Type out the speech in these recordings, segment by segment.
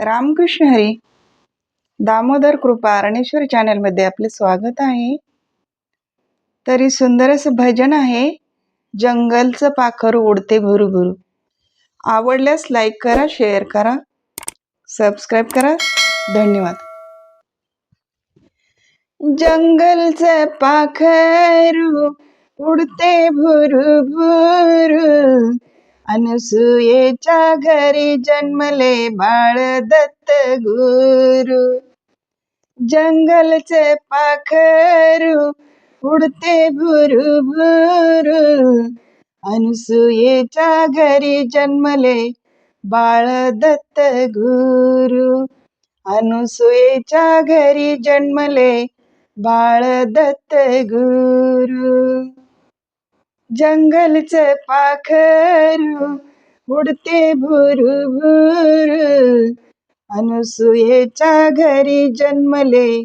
रामकृष्ण हरी दामोदर कृपा अरणेश्वर चॅनलमध्ये आपले स्वागत आहे. तरी सुंदर असं भजन आहे जंगलचं पाखर उडते भुरू आवडल्यास लाईक करा शेअर करा सबस्क्राईब करा. धन्यवाद. जंगलचं पाखरू उडते भुरू अनसुयेच्या घरी जन्मले बाळ दत्त गुरु जंगलचे पाखरू उडते भुरू भुरू अनसुयेच्या घरी जन्मले बाळ दत्त गुरु अनुसुयेच्या घरी जन्मले बाळ दत्त गुरु जंगलचं पाखरू उडते भुरू भुरू अनुसुयेच्या घरी जन्मले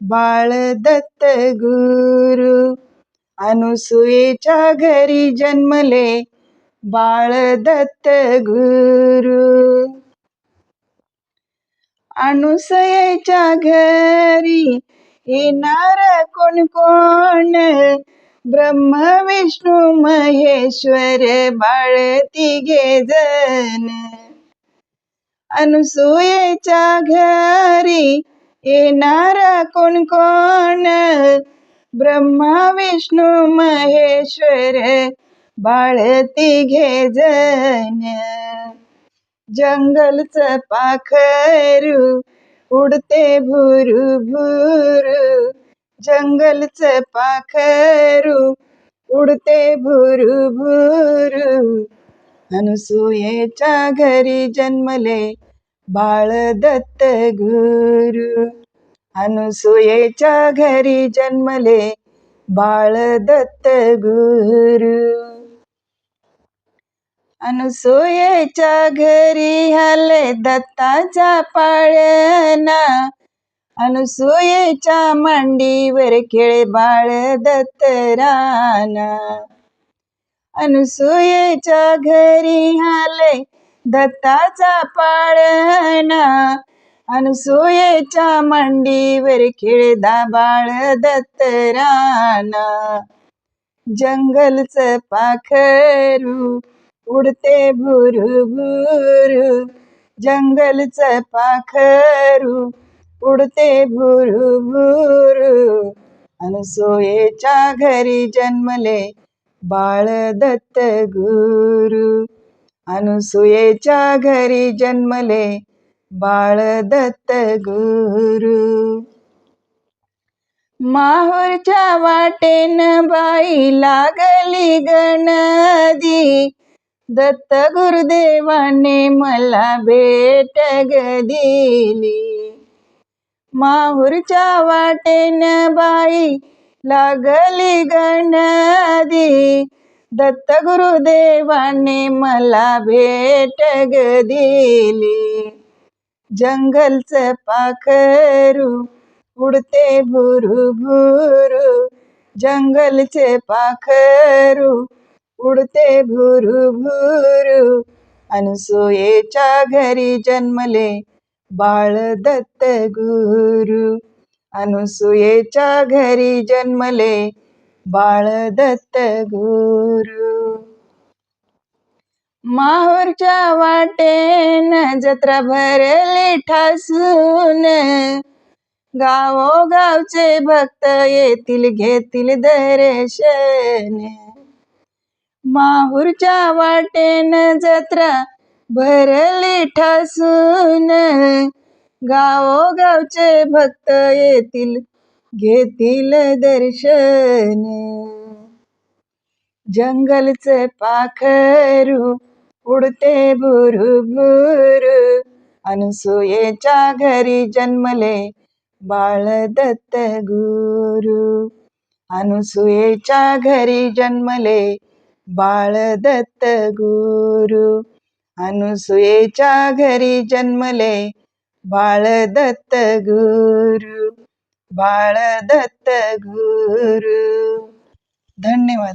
बाळ दत्त गुरु. अनुसुयेच्या घरी जन्मले बाळ दत्त गुरु. अनुसयेच्या घरी येणार कोण कोण? ब्रह्म विष्णू महेश्वर बाळ तिघे जण. अनुसूयेच्या घरी येणार कोण कोण? ब्रह्मा विष्णू महेश्वर बाळ तिघे जण. जंगलच पाखरू उडते भुरू भुरू जंगलच पाखरू उडते भुरू भुरू. अनुसूयेच्या घरी जन्मले बाळ दत्त गुरु. अनुसूयेच्या घरी जन्मले बाळ दत्त गुरु. अनुसूयेच्या घरी आले दत्ताचा पाळणा. अनुसूयेच्या मांडीवर खेळे बाळ दत्तराना अनुसूयेच्या घरी आले दत्ताचा पाळणा. अनुसूयेच्या मांडीवर खेळे दा बाळ दत्तराना जंगलच पाखरू उडते भुरू भुरू जंगलच पाखरू उडते भुरू भुरू अनसोयेच्या घरी जन्मले बाळ दत्त गुरु. अनुसुयेच्या घरी जन्मले बाळ दत्त गुरु. माहूरच्या वाटेन बाई लागली गणदी. दत्त गुरुदेवाने मला भेट ग दिली. माहूरच्या वाटेन बाई लागली गणदी दत्त गुरुदेवाने मला भेट ग दिली. जंगलच पाखरू उडते भुरू भुरू जंगलचे पाखरू उडते भुरू भुरू अनसुयेच्या घरी जन्मले बाळ दत्त गुरु अनुसुयेच्या घरी जन्मले बाळ दत्त गुरु. माहूरच्या वाटेन जत्रा भरली ठासून गावोगावचे भक्त येतील घेतील दर्शन. माहूरच्या वाटेन जत्रा भरली ठासून. गावोगावचे भक्त येतील घेतील दर्शन. जंगलचे पाखरू उडते भुरू भुरू अनुसूयेच्या घरी जन्मले बाळ दत्त गुरु. अनुसूयेच्या घरी जन्मले बाळ दत्त गुरु. अनुसूयेच्या घरी जन्मले बाळ दत्त गुरु बाळ दत्त गुरु. धन्यवाद.